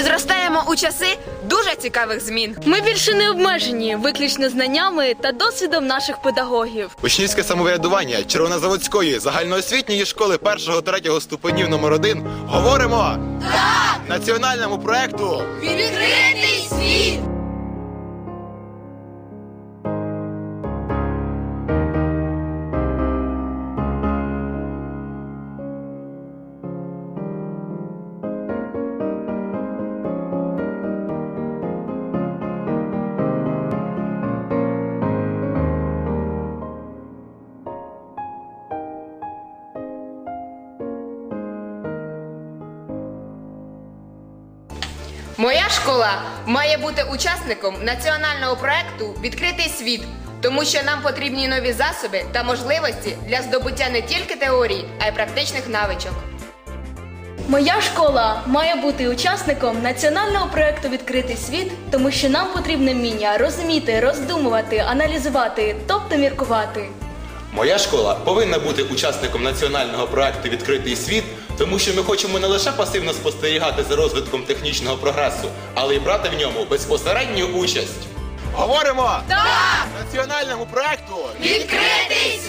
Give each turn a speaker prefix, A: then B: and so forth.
A: Ми зростаємо у часи дуже цікавих змін.
B: Ми більше не обмежені виключно знаннями та досвідом наших педагогів.
C: Учнівське самоврядування Червонозаводської загальноосвітньої школи 1-3 ступенів номер 1 говоримо так! національному проекту
A: Відкритий Моя школа має бути учасником національного проекту Відкритий світ, тому що нам потрібні нові засоби та можливості для здобуття не тільки теорій, а й практичних навичок.
B: Моя школа має бути учасником національного проекту Відкритий світ, тому що нам потрібне вміння розуміти, роздумувати, аналізувати, тобто міркувати.
C: Моя школа повинна бути учасником національного проекту Відкритий світ, тому що ми хочемо не лише пасивно спостерігати за розвитком технічного прогресу, але й брати в ньому безпосередню участь. Говоримо так! національному проекту
A: Відкритий!